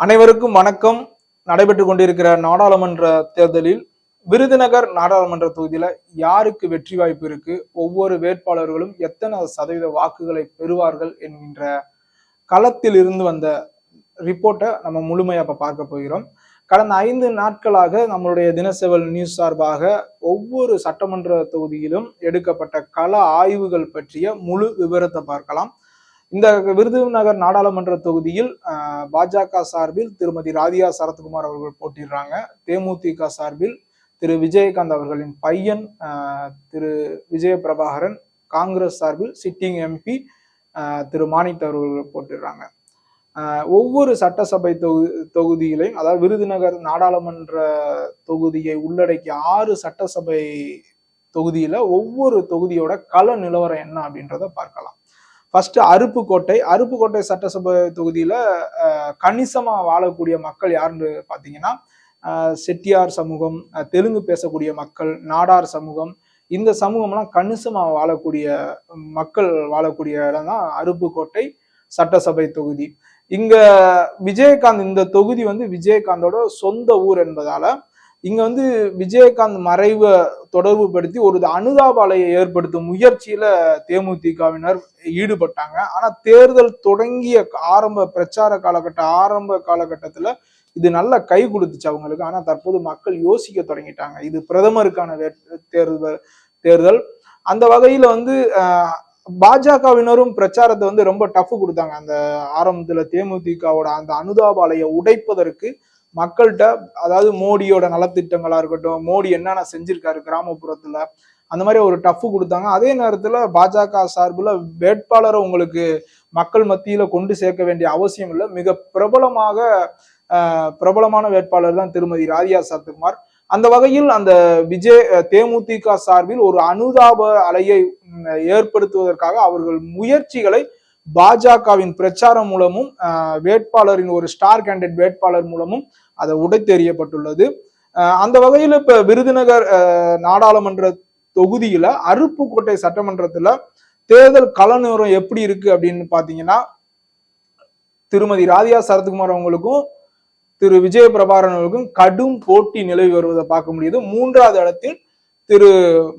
அனைவருக்கும் வணக்கம். நடைபெற்று கொண்டிருக்கிற நாடாளுமன்ற தேர்தலில் விருதுநகர் நாடாளுமன்ற தொகுதியில யாருக்கு வெற்றி வாய்ப்பு இருக்கு? ஒவ்வொரு வேட்பாளர்களும் எத்தனை சதவீத வாக்குகளை பெறுவார்கள் என்கின்ற களத்தில் இருந்து வந்த ரிப்போர்ட்டை நம்ம முழுமையா இப்ப பார்க்க போகிறோம். கடந்த ஐந்து நாட்களாக நம்மளுடைய தினசேவல் நியூஸ் சார்பாக ஒவ்வொரு சட்டமன்ற தொகுதியிலும் எடுக்கப்பட்ட கள ஆய்வுகள் பற்றிய முழு விவரத்தை பார்க்கலாம். இந்த விருதுநகர் நாடாளுமன்ற தொகுதியில் பாஜக சார்பில் திருமதி ராதியா சரத்குமார் அவர்கள் போட்டிடுறாங்க தேமுதிக சார்பில் திரு விஜயகாந்த் அவர்களின் பையன் திரு விஜய பிரபாகரன் காங்கிரஸ் சார்பில் சிட்டிங் எம்பி திரு மாணித் அவர்கள் போட்டிடுறாங்க ஒவ்வொரு சட்டசபை தொகு தொகுதியிலையும் அதாவது விருதுநகர் நாடாளுமன்ற தொகுதியை உள்ளடக்கிய ஆறு சட்டசபை தொகுதியில ஒவ்வொரு தொகுதியோட கள நிலவரம் என்ன அப்படின்றத பார்க்கலாம். ஃபர்ஸ்ட் அருப்புக்கோட்டை அருப்புக்கோட்டை சட்டசபை தொகுதியில கணிசமாக கணிசமா வாழக்கூடிய மக்கள் யாருன்னு பாத்தீங்கன்னா செட்டியார் சமூகம் தெலுங்கு பேசக்கூடிய மக்கள் நாடார் சமூகம் இந்த சமூகம்லாம் கணிசமாக வாழக்கூடிய மக்கள் வாழக்கூடிய இடம் தான் அருப்புக்கோட்டை சட்டசபை தொகுதி. இங்க விஜயகாந்த் இந்த தொகுதி வந்து விஜயகாந்தோட சொந்த ஊர் என்பதால இங்க வந்து விஜயகாந்த் மறைவை தொடர்பு படுத்தி ஒரு அனுதாப அலையை ஏற்படுத்தும் முயற்சியில தேமுதிகவினர் ஈடுபட்டாங்க. ஆனா தேர்தல் தொடங்கிய ஆரம்ப பிரச்சார காலகட்ட ஆரம்ப காலகட்டத்துல இது நல்ல கை கொடுத்துச்சு அவங்களுக்கு. ஆனா தற்போது மக்கள் யோசிக்க தொடங்கிட்டாங்க. இது பிரதமருக்கான வே- தேர்தல் தேர்தல். அந்த வகையில வந்து பாஜகவினரும் பிரச்சாரத்தை வந்து ரொம்ப டஃப் கொடுத்தாங்க. அந்த ஆரம்பத்துல தேமுதிகவோட அந்த அனுதாபாலையை உடைப்பதற்கு மக்கள்கிட்ட அதாவது மோடியோட நலத்திட்டங்களா இருக்கட்டும் மோடி என்னென்ன செஞ்சிருக்காரு கிராமப்புறத்துல அந்த மாதிரி ஒரு டஃப் கொடுத்தாங்க. அதே நேரத்துல பாஜக சார்பில் வேட்பாளரை உங்களுக்கு மக்கள் மத்தியில கொண்டு சேர்க்க வேண்டிய அவசியம் இல்லை. மிக பிரபலமாக பிரபலமான வேட்பாளர் தான் திருமதி ராதியா சரத்குமார் அந்த வகையில் அந்த விஜய் தேமுதிக சார்பில் ஒரு அனுதாப அலையை ஏற்படுத்துவதற்காக அவர்கள் முயற்சிகளை பாஜகவின் பிரச்சாரம் மூலமும் வேட்பாளரின் ஒரு ஸ்டார் கேண்டிடேட் வேட்பாளர் மூலமும் அதை உடைத்தெறியப்பட்டுள்ளது. அந்த வகையில் இப்ப விருதுநகர் நாடாளுமன்ற தொகுதியில அருப்புக்கோட்டை சட்டமன்றத்துல தேர்தல் கலநூரம் எப்படி இருக்கு அப்படின்னு பாத்தீங்கன்னா திருமதி ராதியா சரத்குமார் அவங்களுக்கும் திரு. விஜய பிரபாகரன் அவர்களுக்கும் கடும் போட்டி நிலவி வருவதை பார்க்க முடியுது. மூன்றாவது இடத்தில் திரு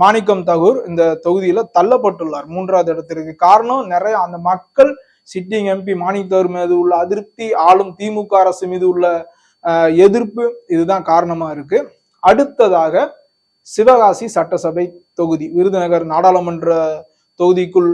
மாணிக்கம் தகூர் இந்த தொகுதியில தள்ளப்பட்டுள்ளார். மூன்றாவது இடத்திற்கு காரணம் நிறைய அந்த மக்கள் சிட்டிங் எம்பி மாணிக் தகூர் மீது உள்ள அதிருப்தி ஆளும் திமுக அரசு மீது உள்ள எதிர்ப்பு இதுதான் காரணமா இருக்கு. அடுத்ததாக சிவகாசி சட்டசபை தொகுதி விருதுநகர் நாடாளுமன்ற தொகுதிக்குள்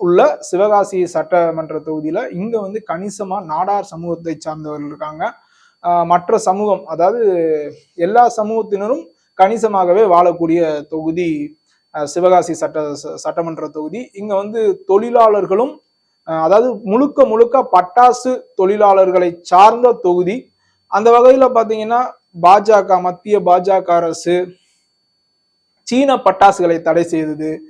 உள்ள சிவகாசி சட்டமன்ற தொகுதியில இங்க வந்து கணிசமா நாடார் சமூகத்தை சார்ந்தவர்கள் இருக்காங்க. மற்ற சமூகம் அதாவது எல்லா சமூகத்தினரும் கணிசமாகவே வாழக்கூடிய தொகுதி சிவகாசி சட்ட ச- சட்டமன்ற தொகுதி. இங்க வந்து தொழிலாளர்களும் அதாவது முழுக்க முழுக்க பட்டாசு தொழிலாளர்களை சார்ந்த தொகுதி. அந்த வகையில பாத்தீங்கன்னா பாஜக மத்திய பாஜக அரசு சீன பட்டாசுகளை தடை செய்தது.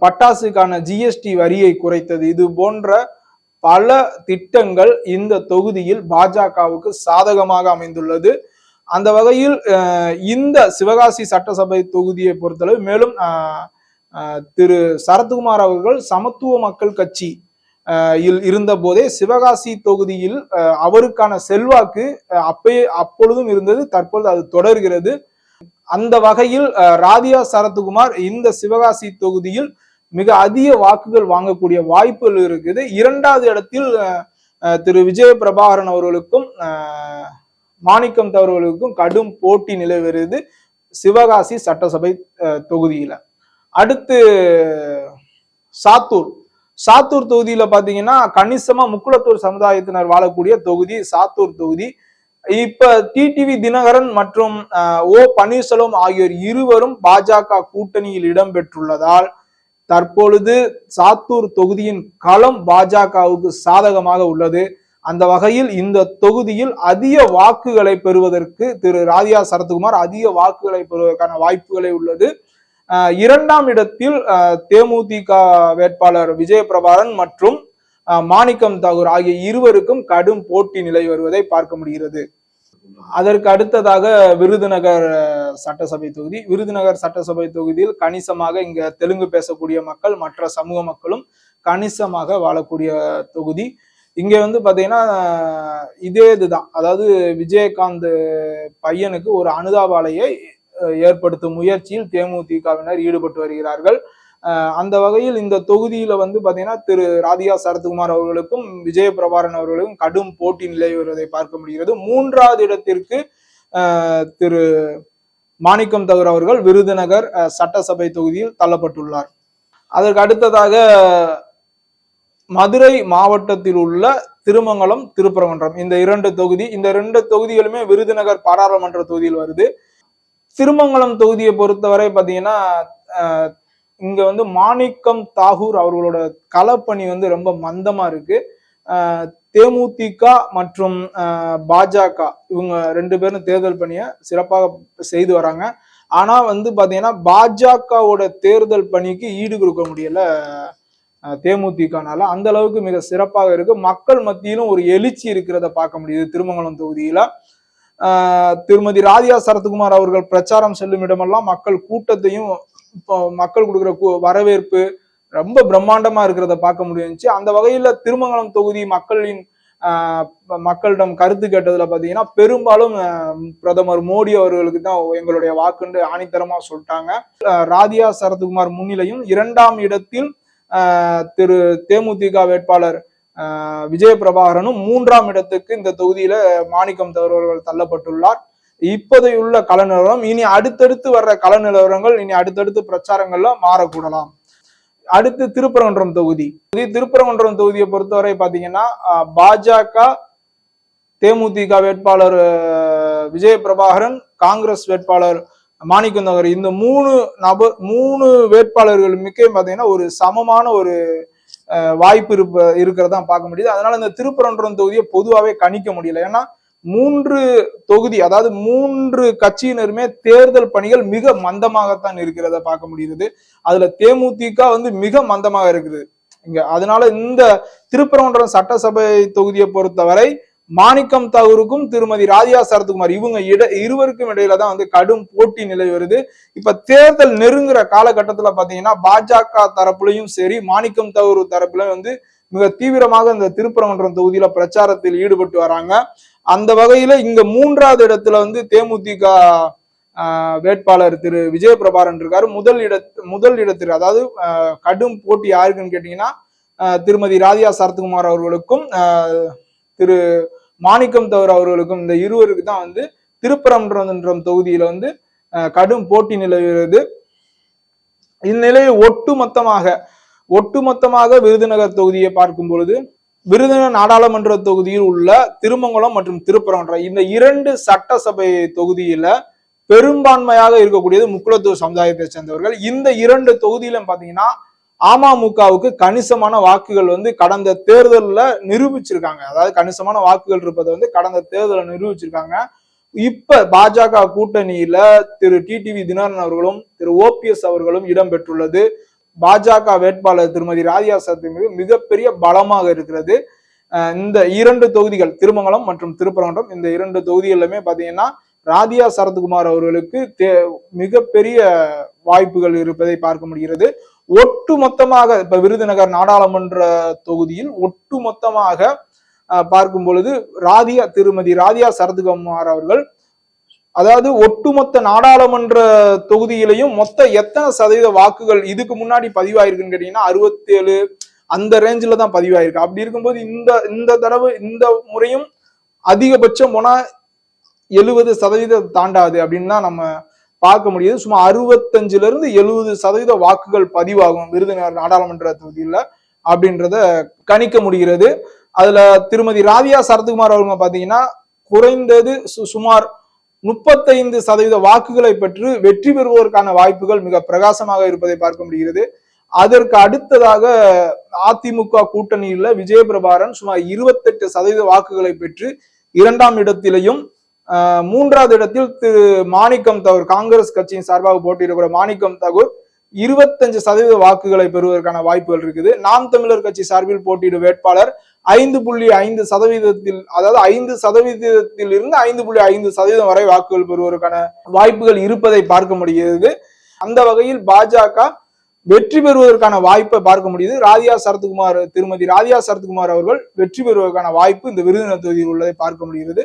பட்டாசுக்கான ஜிஎஸ்டி வரியை குறைத்தது. இது போன்ற பல திட்டங்கள் இந்த தொகுதியில் பாஜகவுக்கு சாதகமாக அமைந்துள்ளது. அந்த வகையில் இந்த சிவகாசி சட்டசபை தொகுதியை பொறுத்தளவு மேலும் திரு சரத்குமார் அவர்கள் சமத்துவ மக்கள் கட்சி இல் இருந்த போதே சிவகாசி தொகுதியில் அவருக்கான செல்வாக்கு அப்பயே அப்பொழுதும் இருந்தது தற்பொழுது அது தொடர்கிறது. அந்த வகையில் ராதியா சரத்குமார் இந்த சிவகாசி தொகுதியில் மிக அதிக வாக்குகள் வாங்கக்கூடிய வாய்ப்புகள் இருக்குது. இரண்டாவது இடத்தில் திரு விஜய பிரபாகரன் அவர்களுக்கும் மாணிக்கம் தவறுகளுக்கும் கடும் போட்டி நிலவுகிறது சிவகாசி சட்டசபை தொகுதியில. அடுத்து சாத்தூர். சாத்தூர் தொகுதியில பாத்தீங்கன்னா கணிசமா முக்குளத்தூர் சமுதாயத்தினர் வாழக்கூடிய தொகுதி சாத்தூர் தொகுதி. இப்ப டிடிவி தினகரன் மற்றும் ஓ பன்னீர்செல்வம் ஆகியோர் இருவரும் பாஜக கூட்டணியில் இடம்பெற்றுள்ளதால் தற்பொழுது சாத்தூர் தொகுதியின் களம் பாஜகவுக்கு சாதகமாக உள்ளது. அந்த வகையில் இந்த தொகுதியில் அதிக வாக்குகளை பெறுவதற்கு திரு ராதியா சரத்குமார் அதிக வாக்குகளை பெறுவதற்கான வாய்ப்புகளை உள்ளது. இரண்டாம் இடத்தில் அஹ், தேமுதிக வேட்பாளர் விஜயபிரபாரன் மற்றும் மாணிக்கம் தாகூர் ஆகிய இருவருக்கும் கடும் போட்டி நிலை வருவதை பார்க்க முடிகிறது. அதற்கு அடுத்ததாக விருதுநகர் சட்டசபை தொகுதி. விருதுநகர் சட்டசபை தொகுதியில் கணிசமாக இங்க தெலுங்கு பேசக்கூடிய மக்கள் மற்ற சமூக மக்களும் கணிசமாக வாழக்கூடிய தொகுதி. இங்க வந்து பாத்தீங்கன்னா இதே இதுதான். அதாவது விஜயகாந்த் பையனுக்கு ஒரு அனுதாபாலையை ஏற்படுத்தும் முயற்சியில் தேமுதிகவினர் ஈடுபட்டு வருகிறார்கள். அந்த வகையில் இந்த தொகுதியில வந்து பாத்தீங்கன்னா திரு ராதிகா சரத்குமார் அவர்களுக்கும் விஜய பிரபாரன் அவர்களுக்கும் கடும் போட்டி நிலை வருவதை பார்க்க முடிகிறது. மூன்றாவது இடத்திற்கு திரு மாணிக்கம் தகர் அவர்கள் விருதுநகர் சட்டசபை தொகுதியில் தள்ளப்பட்டுள்ளார். அதற்கு அடுத்ததாக மதுரை மாவட்டத்தில் உள்ள திருமங்கலம் திருப்பரங்குன்றம். இந்த இரண்டு தொகுதி இந்த ரெண்டு தொகுதிகளுமே விருதுநகர் பாராளுமன்ற தொகுதியில் வருது. திருமங்கலம் தொகுதியை பொறுத்தவரை பார்த்தீங்கன்னா இங்க வந்து மாணிக்கம் தாகூர் அவர்களோட களப்பணி வந்து ரொம்ப மந்தமா இருக்கு. தேமுதிக மற்றும் பாஜக இவங்க ரெண்டு பேரும் தேர்தல் பணியை சிறப்பாக செய்து வராங்க. ஆனா வந்து பாத்தீங்கன்னா பாஜகவோட தேர்தல் பணிக்கு ஈடு கொடுக்க முடியல. தேமுதிகனால அந்த அளவுக்கு மிக சிறப்பாக இருக்கு. மக்கள் மத்தியிலும் ஒரு எழுச்சி இருக்கிறத பார்க்க முடியுது திருமங்கலம் தொகுதியில. திருமதி ராதியா சரத்குமார் அவர்கள் பிரச்சாரம் செல்லும் இடமெல்லாம் மக்கள் கூட்டத்தையும் இப்போ மக்கள் கொடுக்குற கு- வரவேற்பு ரொம்ப பிரம்மாண்டமா இருக்கிறத பார்க்க முடிஞ்சுச்சு. அந்த வகையில திருமங்கலம் தொகுதி மக்களின் மக்களிடம் கருத்து கேட்டதுல பாத்தீங்கன்னா பெரும்பாலும் பிரதமர் மோடி அவர்களுக்கு தான் எங்களுடைய வாக்குன்னு ஆணித்தரமா சொல்லிட்டாங்க. ராதியா சரத்குமார் முன்னிலையும் இரண்டாம் இடத்தில் திரு தேமுதிக வேட்பாளர் ஆஹ் விஜய பிரபாகரனும் மூன்றாம் இடத்துக்கு இந்த தொகுதியில மாணிக்கம் தவறுவர்கள் தள்ளப்பட்டுள்ளார். இப்போதையுள்ள கள நிலவரம் இனி அடுத்தடுத்து வர்ற கள நிலவரங்கள் இனி அடுத்தடுத்து பிரச்சாரங்கள்ல மாறக்கூடலாம். அடுத்து திருப்பரங்குன்றம் தொகுதி. திருப்பரங்குன்றம் தொகுதியை பொறுத்தவரை பாத்தீங்கன்னா பாஜக தேமுதிக வேட்பாளர் விஜயபிரபாகரன் விஜய பிரபாகரன் காங்கிரஸ் வேட்பாளர் மாணிக்கம் நகர். இந்த மூணு நபர் மூணு வேட்பாளர்கள் மிக்கையும் பார்த்தீங்கன்னா ஒரு சமமான ஒரு வாய்ப்பு இருப்ப இருக்கிறதா பார்க்க முடியுது. அதனால இந்த திருப்பரன்றம் தொகுதியை பொதுவாகவே கணிக்க முடியல. ஏன்னா மூன்று தொகுதி அதாவது மூன்று கட்சியினருமே தேர்தல் பணிகள் மிக மந்தமாகத்தான் இருக்கிறத பார்க்க முடியுது. அதுல தேமுதிக வந்து மிக மந்தமாக இருக்குது. இங்க அதனால இந்த திருப்பரங்குன்றம் சட்டசபை தொகுதியை பொறுத்தவரை மாணிக்கம் தவருக்கும் திருமதி ராதியா சரத்குமார் இவங்க இட இருவருக்கும் இடையில தான் வந்து கடும் போட்டி நிலை வருது. இப்ப தேர்தல் நெருங்குற காலகட்டத்துல பாத்தீங்கன்னா பாஜக தரப்புலையும் சரி மாணிக்கம் தகூர் தரப்புலையும் வந்து மிக தீவிரமாக இந்த திருப்பரங்குன்றம் தொகுதியில பிரச்சாரத்தில் ஈடுபட்டு வராங்க. அந்த வகையில இங்க மூன்றாவது இடத்துல வந்து தேமுதிக வேட்பாளர் திரு விஜயபிரபாரன் இருக்காரு. முதல் இட முதல் இடத்திற்கு அதாவது கடும் போட்டி யாருக்குன்னு கேட்டீங்கன்னா திருமதி ராதியா சரத்குமார் அவர்களுக்கும் திரு மாணிக்கம் தவர் அவர்களுக்கும் இந்த இருவருக்கு தான் வந்து திருப்பரங்குன்றம் தொகுதியில வந்து ஆஹ், கடும் போட்டி நிலவுகிறது. இந்நிலையில் ஒட்டுமொத்தமாக ஒட்டுமொத்தமாக விருதுநகர் தொகுதியை பார்க்கும் பொழுது விருதுநகர் நாடாளுமன்ற தொகுதியில் உள்ள திருமங்கலம் மற்றும் திருப்பரங்குன்றம் இந்த இரண்டு சட்டசபை தொகுதியில பெரும்பான்மையாக இருக்கக்கூடியது முக்குளத்தூர் சமுதாயத்தை சேர்ந்தவர்கள். இந்த இரண்டு தொகுதியிலும் பாத்தீங்கன்னா அமமுகவுக்கு கணிசமான வாக்குகள் வந்து கடந்த தேர்தலில் நிரூபிச்சிருக்காங்க. அதாவது கணிசமான வாக்குகள் இருப்பதை வந்து கடந்த தேர்தலில் நிரூபிச்சிருக்காங்க. இப்ப பாஜக கூட்டணியில திரு டிடிவி தினகரன் அவர்களும் திரு ஓபிஎஸ் அவர்களும் இடம்பெற்றுள்ளது. பாஜக வேட்பாளர் திருமதி ராதியா சத்தியமிகு மிகப்பெரிய பலமாக இருக்கிறது. இந்த இரண்டு தொகுதிகள் திருமங்கலம் மற்றும் திருப்பரங்குன்றம் இந்த இரண்டு தொகுதிகளிலுமே பாத்தீங்கன்னா ராதியா சரத்குமார் அவர்களுக்கு தே- மிகப்பெரிய வாய்ப்புகள் இருப்பதை பார்க்க முடிகிறது. ஒட்டு மொத்தமாக இப்ப விருதுநகர் நாடாளுமன்ற தொகுதியில் ஒட்டு மொத்தமாக அஹ், பார்க்கும் பொழுது ராதியா திருமதி ராதியா சரத்குமார் அவர்கள் அதாவது ஒட்டுமொத்த நாடாளுமன்ற தொகுதியிலையும் மொத்த எத்தனை சதவீத வாக்குகள் இதுக்கு முன்னாடி பதிவாயிருக்குன்னு கேட்டீங்கன்னா அறுபத்தேழு அந்த ரேஞ்சில தான் பதிவாயிருக்கு. அப்படி இருக்கும்போது இந்த இந்த தடவை இந்த முறையும் அதிகபட்சம் போனா எழுபது சதவீதம் தாண்டாது அப்படின்னு தான் நம்ம பார்க்க முடியுது. சுமார் அறுபத்தஞ்சுல இருந்து எழுபது சதவீத வாக்குகள் பதிவாகும் விருதுநகர் நாடாளுமன்ற தொகுதியில அப்படின்றத கணிக்க முடிகிறது. அதுல திருமதி ராதியா சரத்குமார் அவங்க பாத்தீங்கன்னா குறைந்தது சு- சுமார் முப்பத்தைந்து சதவீத வாக்குகளை பெற்று வெற்றி பெறுவதற்கான வாய்ப்புகள் மிக பிரகாசமாக இருப்பதை பார்க்க முடிகிறது. அதற்கு அடுத்ததாக அதிமுக கூட்டணியில விஜயபிரபாரன் சுமார் இருபத்தெட்டு சதவீத வாக்குகளை பெற்று இரண்டாம் இடத்திலையும் மூன்றாவது இடத்தில் திரு மாணிக்கம் தகூர் காங்கிரஸ் கட்சியின் சார்பாக போட்டியிடக்கூடிய மாணிக்கம் தகூர் இருபத்தஞ்சு சதவீத வாக்குகளை பெறுவதற்கான வாய்ப்புகள் இருக்குது. நாம் தமிழர் கட்சி சார்பில் போட்டியிடும் வேட்பாளர் ஐந்து புள்ளி ஐந்து சதவீதத்தில் அதாவது ஐந்து சதவீதத்தில் இருந்து ஐந்து புள்ளி ஐந்து சதவீதம் வரை வாக்குகள் பெறுவதற்கான வாய்ப்புகள் இருப்பதை பார்க்க முடிகிறது. அந்த வகையில் பாஜக வெற்றி பெறுவதற்கான வாய்ப்பை பார்க்க முடியுது. ராதியா சரத்குமார் திருமதி ராதியா சரத்குமார் அவர்கள் வெற்றி பெறுவதற்கான வாய்ப்பு இந்த விருதுநகர் தொகுதியில் உள்ளதை பார்க்க முடிகிறது.